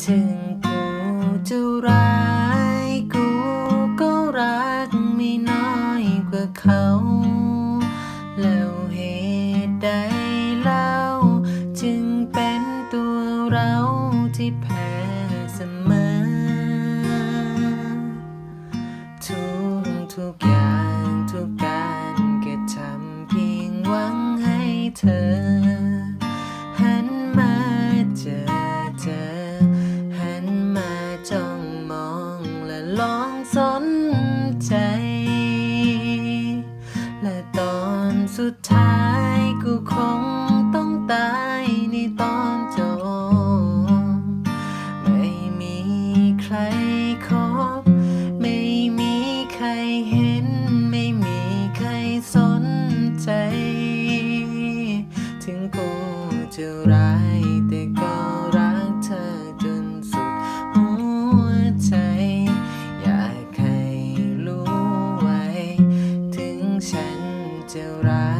ถึงกูจะร้ายกูก็รักไม่น้อยกว่าเขา แล้วเหตุใดเล่า จึงเป็นตัวเราที่แพ้เสมอ ทุกทุกอย่างทุกการกระทำเพียงหวังให้เธอ สนใจ และตอนสุดท้ายกูคงต้องตายในตอนจบไม่มีใครคบ ไม่มีใครเห็น ไม่มีใครสนใจ ถึงกูจะร้าา